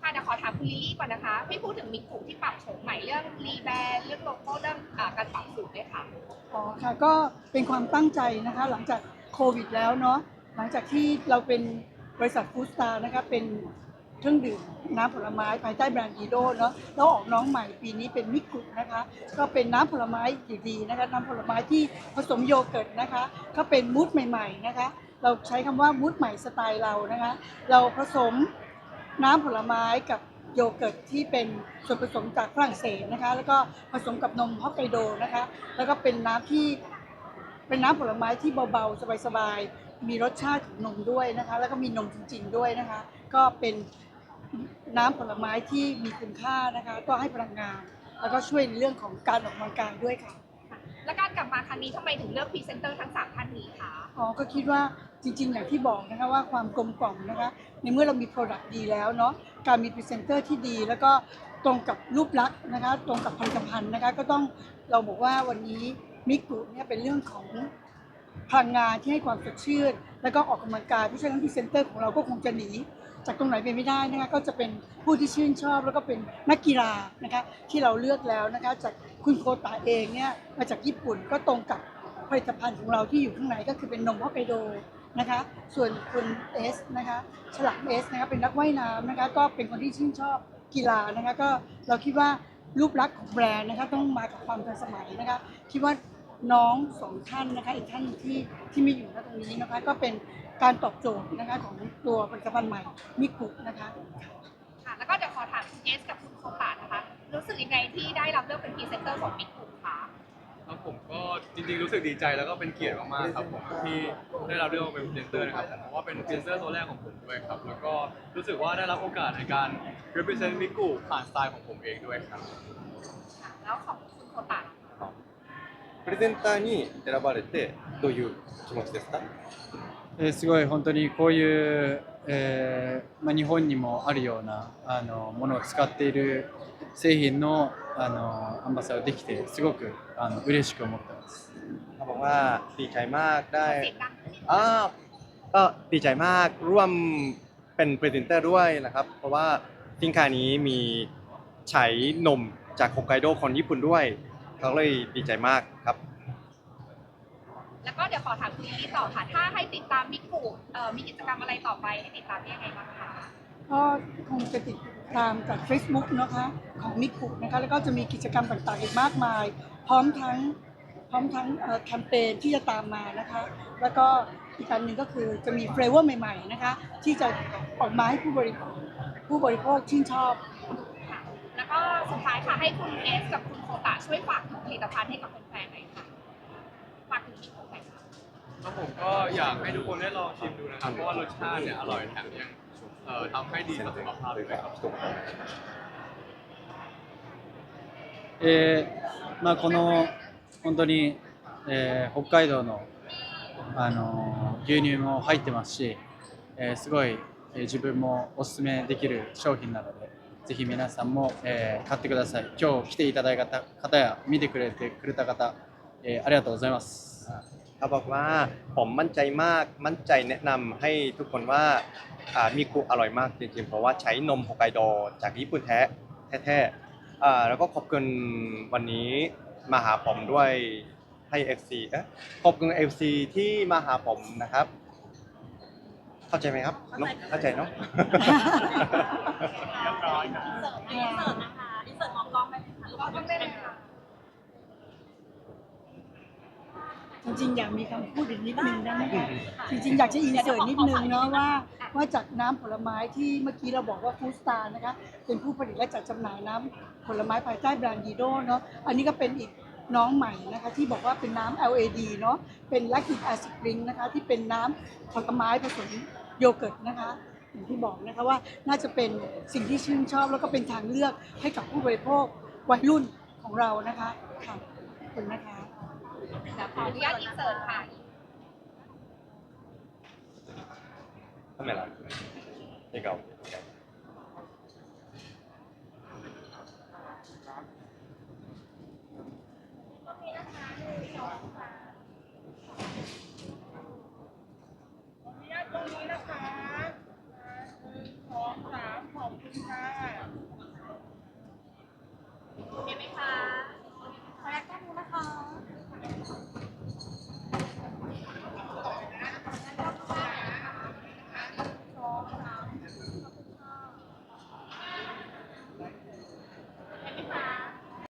ค่ะเดี๋ยวขอถามคุณลิลลี่ก่อนนะคะพี่พูดถึงมิกุที่ปรับโฉมใหม่เรื่องรีแบรนด์เรื่องโลโก้เรื่องอ่าการปรับสูตรด้วยค่ะ อ๋อค่ะก็เป็นความตั้งใจนะคะ หลังจากโควิดแล้วเนาะหลังจากที่เราเป็นบริษัทฟู้ดสตาร์นะคะเป็นเครื่องดื่มน้ำผลไม้ภายใต้แบรนด์ดีโดเนาะแล้วออกน้องใหม่ปีนี้เป็นมิกุนะคะ ก็เป็นน้ำผลไม้ดีๆนะคะน้ำผลไม้ที่ผสมโยเกิร์ตนะคะ ก็เป็นมูดใหม่ ๆนะคะ เราใช้คำว่ามูดใหม่สไตล์เรานะคะ เราผสม น้ำผลไม้กับโยเกิร์ตที่เป็นส่วนผสมจากฝรั่งเศสนะคะ แล้วก็ผสมกับนมฮอกไกโดนะคะ แล้วก็เป็นน้ำที่เป็นน้ำผลไม้ที่เบาๆ สบายๆ มีรสชาติของนมด้วยนะคะ แล้วก็มีนมจริง ๆ ด้วยนะคะ ก็เป็นน้ำผลไม้ที่มีคุณค่านะคะ ก็ให้พลังงาน แล้วก็ช่วยในเรื่องของการออกกำลังกายด้วยค่ะ และการกลับมาครั้งนี้ทำไมถึงเลือกพรีเซนเตอร์ทั้งสามท่านนี้คะ อ๋อก็คิดว่าจริง ๆ อย่างที่บอกนะคะว่าความกลมกล่อมนะคะในเมื่อเรามี Product ดีแล้วเนาะการมีพรีเซนเตอร์ที่ดี แล้วก็ตรงกับรูปลักษณ์นะคะตรงกับผลิตภัณฑ์นะคะก็ต้องเราบอกว่าวันนี้มิกุเนี่ยเป็นเรื่องของพลังงานที่ให้ความสดชื่น แล้วก็ออกกำลังกายเพราะฉะนั้นพรีเซนเตอร์ของเราก็คงจะหนีจากตรงไหนไปไม่ได้นะคะก็จะเป็นผู้ที่ชื่นชอบ แล้วก็เป็นนักกีฬานะคะที่เราเลือกแล้วนะคะจาก คุณโคตาเองเนี่ยมาจากญี่ปุ่นก็ตรงกับผลิตภัณฑ์ของเราที่อยู่ข้างในก็คือเป็นนมฮอกไกโดนะคะ ส่วนคุณเอสนะคะ ฉลามเอสนะคะเป็นนักว่ายน้ำนะคะ ก็เป็นคนที่ชื่นชอบกีฬานะคะ ก็เราคิดว่ารูปลักษณ์ของแบรนด์นะคะต้องมากับความทันสมัยนะคะ คิดว่าน้องสองท่านนะคะ อีกท่านที่ที่ไม่อยู่ณตรงนี้นะคะ ก็เป็นการตอบโจทย์นะคะของตัวผลิตภัณฑ์ใหม่มิกุนะคะ ค่ะแล้วก็เดี๋ยวขอถามคุณเอสกับคุณโคตานะคะ รู้สึกยังไงที่ได้รับเลือกเป็นพรีเซนเตอร์ของมิกุคะ ครับผมก็จริงๆรู้สึกดีใจแล้วก็เป็นเกียรติมากๆครับผมที่ได้รับเลือกมาเป็นพรีเซนเตอร์นะครับผมเพราะว่าเป็นพรีเซนเตอร์ตัวแรกของผมด้วยครับแล้วก็รู้สึกว่าได้รับโอกาสในการ represent มิกุผ่านสไตล์ของผมเองด้วยครับ ค่ะ แล้วของคุณโคตาล่ะคะ プレゼンターに選ばれて どういう気持ちですかえーすごい本当にこういう、えーまあ、日本にもあるようなあのものを使っている製品のあのアンバサダーできてすごくあの嬉しく思ってます。 เขาบอกว่าดีใจมากได้ เสียงดังนิดนึง อ่าก็ดีใจมากร่วมเป็นพรีเซนเตอร์ด้วยนะครับ เพราะว่าสินค้านี้มีใช้นมจากฮอกไกโดคนญี่ปุ่นด้วย เขาเลยดีใจมากครับ แล้วก็เดี๋ยวขอถามคุณลิลลี่ต่อค่ะ ถ้าให้ติดตามมิกุเอ่อมีกิจกรรมอะไรต่อไปให้ติดตามได้ยังไงบ้างคะก็คงจะติดตามจาก Facebook นะคะของมิกุนะคะแล้วก็จะมีกิจกรรมต่างๆอีกมากมาย พร้อมทั้งพร้อมทั้งเอ่อแคมเปญที่จะตามมานะคะ แล้วก็อีกอันหนึ่งก็คือจะมีเฟรเวอร์ใหม่ๆนะคะ ที่จะออกมาให้ผู้บริโภคผู้บริโภคชื่นชอบ ค่ะ แล้วก็สุดท้ายค่ะให้คุณเอสกับคุณโคตะช่วยฝากถึงผลิตภัณฑ์ให้กับแฟนๆหน่อยค่ะฝากถึงมิกุหน่อย ค่ะ ครับผมก็อยากให้ทุกคนได้ลองชิมดูนะครับ เพราะว่ารสชาติเนี่ยอร่อยแถมยังเอ่อทำให้ดีต่อสุขภาพด้วยครับ えーまあ、この本当に、えー北海道の、あのー牛乳も入ってますし、えーすごい、えー自分もおすすめできる商品なのでぜひ皆さんも、えー買ってください今日来ていただいた方や見てくれてくれた方、えーありがとうございます เขาบอกว่าผมมั่นใจมากมั่นใจแนะนำให้ทุกคนว่าอ่ามิกุอร่อยมากจริงๆ เพราะว่าใช้นมฮอกไกโดจากญี่ปุ่นแท้แท้ๆอ่าแล้วก็ขอบคุณวันนี้มาหาผมด้วยให้ FC เอ๊ะขอบคุณ FC ที่มาหาผมนะครับ เข้าใจไหมครับเนอะเข้าใจเนาะ เรียบร้อยค่ะอินเสิร์ตอินเสิร์ตนะคะอินเสิร์ตมองกล้องได้ไหมคะกล้องได้เลยค่ะ จริงๆอยากมีคำพูดอีกนิดนึงได้ไหมคะจริงๆอยากจะอินเสิร์ตนิดนึงเนาะว่าว่าจากน้ำผลไม้ที่เมื่อกี้เราบอกว่าฟู้ดสตาร์นะคะเป็นผู้ผลิตและจัดจำหน่ายน้ำผลไม้ภายใต้แบรนด์ดีโดเนาะอันนี้ก็เป็นอีกน้องใหม่นะคะที่บอกว่าเป็นน้ำ LAD เนาะเป็น lactic acid drink นะคะที่เป็นน้ำผลไม้ผสมโยเกิร์ตนะคะ อย่างที่บอกนะคะว่าน่าจะเป็นสิ่งที่ชื่นชอบ แล้วก็เป็นทางเลือกให้กับผู้บริโภควัยรุ่นของเรานะคะค่ะขอบคุณนะคะ เดี๋ยวขออนุญาตอินเสิร์ตค่ะ カメラ笑顔 ค่ะ